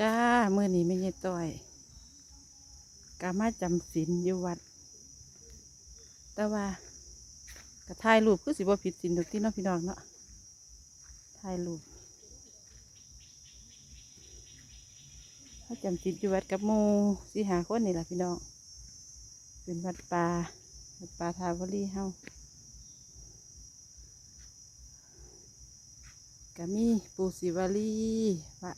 จ้ามื่อนี้ไม่ใช่ต้อยกามาจำศีลอยู่วัด แต่ว่ากระถ่ายรูปคือสิบ่ผิดศีลทุกที่เนาะพี่น้องเนาะถ่ายรูปเขาจำศีลอยู่วัดกับหมูสิหาคนนี่แหละพี่น้อง เป็นวัดป่าวัดป่าทาวรีเฮาก็มีปูศิวลีพระ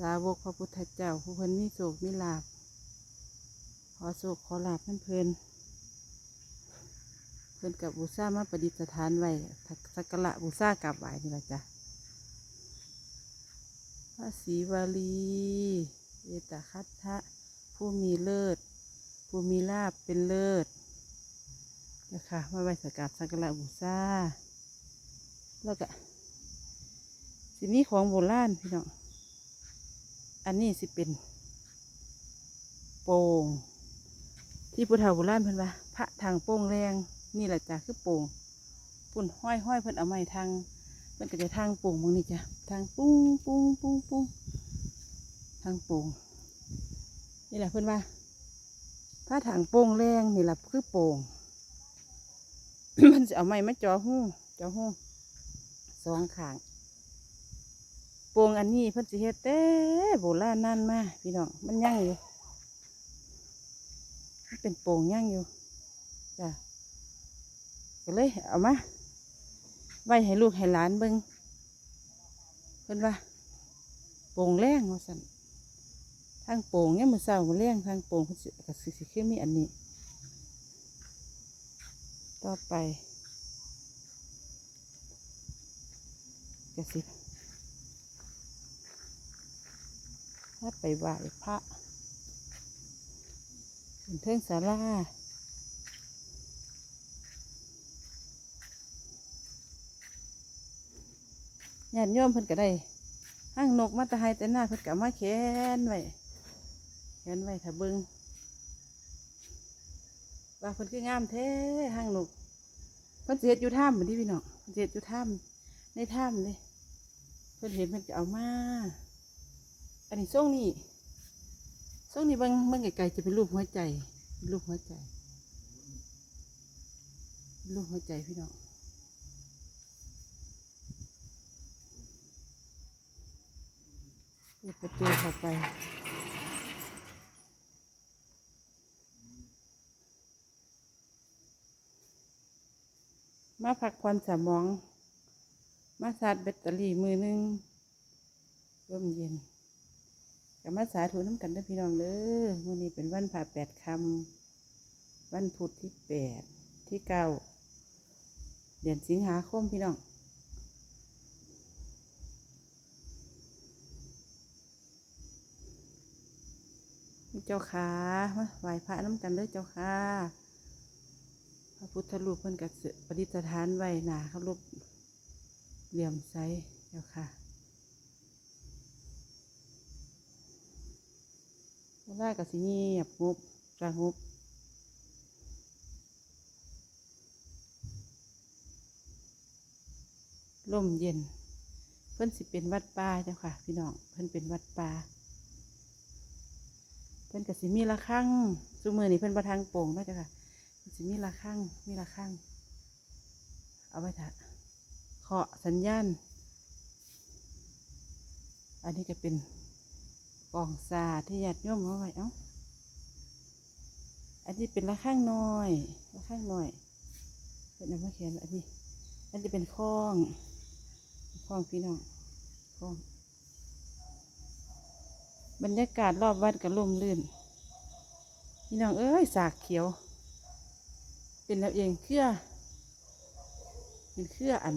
สาวกพระพุทธเจ้าผู้เพิ่นมีโศกมีลาบขอโศกขอลาบนั่นเพิ่นเพิ่นกับบูชามาประดิษฐานไว้สักการะบูชากราบไหว้นี่ละจ้ะพระศรีวลีเอตคัตทะผู้มีเลิศ ผู้มีลาบเป็นเลิศนะคะมาไว้สักการสักการะบูชาแล้วก็สิมีของโบราณพี่น้อง อันนี้สิเป็น โป่งที่พุทธาโบราณเพิ่นว่าพระทางโป่งแรงนี่แหละจ้ะคือโป่งปุ่นห้อยห้อยเพิ่นเอาไม้ทางเพิ่นก็จะทางโป่งมองนี่จ้ะทางปุ้งปุ้งปุ้งปุ้งทางโป่งนี่แหละเพิ่อนว่าพระทางโป่งแรงนี่แหละคือโป่งเพิ่นจะเอาไม้มาจ่อหูจ่อหูสองขาง โป่งอันนี้เพิ่นสิเฮ็ดแต่โบราณนั่นมาพี่น้องมันยั่งอยู่มันเป็นโป่งยั่งอยู่จ้ะก็เลยเอามาไว้ให้ลูกให้หลานเบิ่งเพิ่นว่าโป่งแรงว่าสั่นทางโป่งเนี่ยมือเศร้ามาแรงทางโป่งเพิ่นสิก็สิสิคือมีอันนี้ ต่อไปก็สิ ถ้าไปไหว้พระเป็นเทิงศาลาญาติโยมเพิ่นก็ได้ห้างนกมาตะไฮแต่หน้าเพิ่นก็เอามาแขนไว้แขนไว้ถ้าเบิงว่าเพิ่นคืองามแท้ห้างนกเพิ่นสิเฮ็ดอยู่ถ้ำเหมือนที่พี่น้องเสิเฮ็ดอยู่ถ้ำในถ้ำเลยเพิ่นเห็นเพิ่นก็เอามา อันนี้ช่งนี้ช่งนี้เบางเบางไกลๆจะเป็นรูปหัวใจรูปหัวใจรูปหัวใจพี่น้องเปิดประตูเข้าไปมาพักผ่อนสมอง มาชาร์จแบตเตอรี่มือหนึงร่มเย็น กับมาสาธุน้ำกันด้อพี่น้องเด้อวันนี้เป็นวันผ่าแปดคำวันพุธที่แปดที่เก้าเดือนสิงหาคมพี่น้องเจ้าขามาไหว้พระน้ำกันเด้อเจ้าค่ะพระพุทธรูปเพิ่นกับประดิษฐานไว้หนาเขารบเหลี่ยมใสเจ้าค่ะ เว ลาก็สิเงียบงบสงบร่มเย็น เพิ่อนสิเป็นวัดป่าเจ้าค่ะ พี่น้องเพิ่อนเป็นวัดป่าเพิ่อนก็สิมีระฆังซุมือนี่เพิ่อนประทางโป่งนะเจ้าค่ะสิมีระฆังมีระฆังเอาไว้ถะเคาะสัญญาณ อันนี้ก็เป็น กล่องสาที่ญาติโยมเอาไว้เอ้าอันนี้เป็นละข้างน้อยละข้างน้อยเป็นอะไมาเขียนอันนี้ อันนี้เป็นข้องข้องพี่น้องข้อง บรรยากาศรอบวัดก็ร่มรื่น พี่น้องเอ้ยสากเขียว เป็นแล้วเองเครือเป็นเครืออัน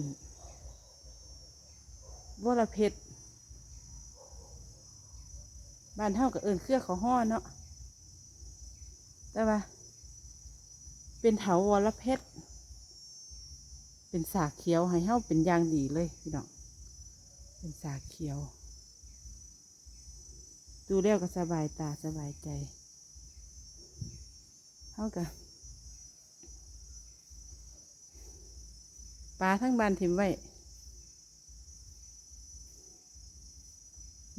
วรเพชร บ้านเท่ากับเอิญเครือเขาห้อเนาะแต่ว่า เป็นเถาวรเพชรเป็นสาเขียวให้เฮาเป็นยางดีเลยพี่น้องเป็นสาเขียว ดูแล้วก็สบายตาสบายใจเฮากับปลาทั้งบ้านถิ่มไว้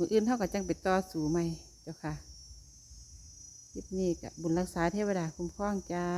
มืออื่นเท่ากับจังไปต่อสู่ใหม่เจ้าค่ะคลิปนี้กับบุญรักษาเทวดาคุ้มครองจ้า